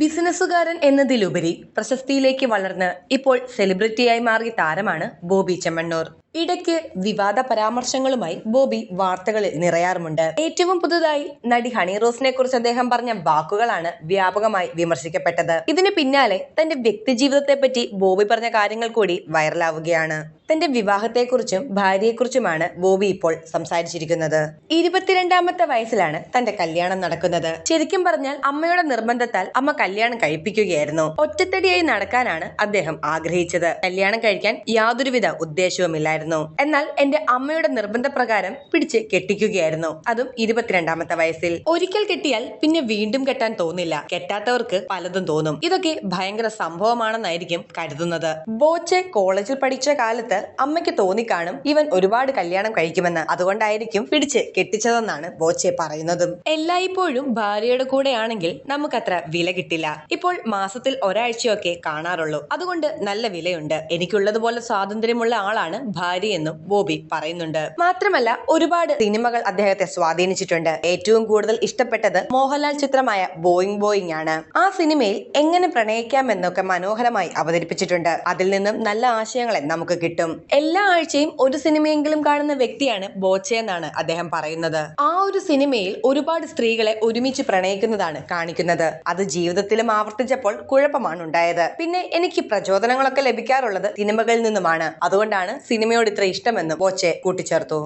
ബിസിനസ്സുകാരൻ എന്നതിലുപരി പ്രശസ്തിയിലേക്ക് വളർന്ന് ഇപ്പോൾ സെലിബ്രിറ്റിയായി മാറിയ താരമാണ് ബോബി ചെമ്മണ്ണൂർ. ഇടയ്ക്ക് വിവാദ പരാമർശങ്ങളുമായി ബോബി വാർത്തകളിൽ നിറയാറുമുണ്ട്. ഏറ്റവും പുതുതായി നടി ഹണി റോസിനെ കുറിച്ച് അദ്ദേഹം പറഞ്ഞ വാക്കുകളാണ് വ്യാപകമായി വിമർശിക്കപ്പെട്ടത്. ഇതിന് പിന്നാലെ തന്റെ വ്യക്തിജീവിതത്തെ പറ്റി ബോബി പറഞ്ഞ കാര്യങ്ങൾ കൂടി വൈറലാവുകയാണ്. തന്റെ വിവാഹത്തെക്കുറിച്ചും ഭാര്യയെക്കുറിച്ചുമാണ് ബോബി ഇപ്പോൾ സംസാരിച്ചിരിക്കുന്നത്. ഇരുപത്തിരണ്ടാമത്തെ വയസ്സിലാണ് തന്റെ കല്യാണം നടക്കുന്നത്. ശരിക്കും പറഞ്ഞാൽ അമ്മയുടെ നിർബന്ധത്താൽ അമ്മ കല്യാണം കഴിപ്പിക്കുകയായിരുന്നു. ഒറ്റത്തടിയായി നടക്കാനാണ് അദ്ദേഹം ആഗ്രഹിച്ചത്. കല്യാണം കഴിക്കാൻ യാതൊരുവിധ ഉദ്ദേശവുമില്ലായിരുന്നു. എന്നാൽ എന്റെ അമ്മയുടെ നിർബന്ധപ്രകാരം പിടിച്ച് കെട്ടിക്കുകയായിരുന്നു. അതും ഇരുപത്തിരണ്ടാമത്തെ വയസ്സിൽ. ഒരിക്കൽ കെട്ടിയാൽ പിന്നെ വീണ്ടും കെട്ടാൻ തോന്നില്ല. കെട്ടാത്തവർക്ക് പലതും തോന്നും. ഇതൊക്കെ ഭയങ്കര സംഭവമാണെന്നായിരിക്കും കരുതുന്നത്. ബോച്ചെ കോളേജിൽ പഠിച്ച കാലത്ത് അമ്മയ്ക്ക് തോന്നിക്കാണും ഇവൻ ഒരുപാട് കല്യാണം കഴിക്കുമെന്ന് അതുകൊണ്ടായിരിക്കും പിടിച്ച് കെട്ടിച്ചതെന്നാണ് ബോച്ചെ പറയുന്നതും. എല്ലായ്പ്പോഴും ഭാര്യയുടെ കൂടെയാണെങ്കിൽ നമുക്കത്ര വില കിട്ടില്ല. ഇപ്പോൾ മാസത്തിൽ ഒരാഴ്ചയൊക്കെ കാണാറുള്ളൂ. അതുകൊണ്ട് നല്ല വിലയുണ്ട്. എനിക്കുള്ളതുപോലെ സ്വാതന്ത്ര്യമുള്ള ആളാണ് ഭാര്യയെന്നും ബോബി പറയുന്നുണ്ട്. മാത്രമല്ല ഒരുപാട് സിനിമകൾ അദ്ദേഹത്തെ സ്വാധീനിച്ചിട്ടുണ്ട്. ഏറ്റവും കൂടുതൽ ഇഷ്ടപ്പെട്ടത് മോഹൻലാൽ ചിത്രമായ ബോയിങ് ബോയിങ് ആണ്. ആ സിനിമയിൽ എങ്ങനെ പ്രണയിക്കാം എന്നൊക്കെ മനോഹരമായി അവതരിപ്പിച്ചിട്ടുണ്ട്. അതിൽ നിന്നും നല്ല ആശയങ്ങളെ നമുക്ക് കിട്ടും. എല്ലാ ആഴ്ചയും ഒരു സിനിമയെങ്കിലും കാണുന്ന വ്യക്തിയാണ് ബോച്ചെ എന്നാണ് അദ്ദേഹം പറയുന്നത്. ആ ഒരു സിനിമയിൽ ഒരുപാട് സ്ത്രീകളെ ഒരുമിച്ച് പ്രണയിക്കുന്നതാണ് കാണിക്കുന്നത്. അത് ജീവിതത്തിലും ആവർത്തിച്ചപ്പോൾ കുഴപ്പമാണ് ഉണ്ടായത്. പിന്നെ എനിക്ക് പ്രചോദനങ്ങളൊക്കെ ലഭിക്കാറുള്ളത് സിനിമകളിൽ നിന്നുമാണ്. അതുകൊണ്ടാണ് സിനിമയോട് ഇത്ര ഇഷ്ടമെന്ന് ബോച്ചെ കൂട്ടിച്ചേർത്തു.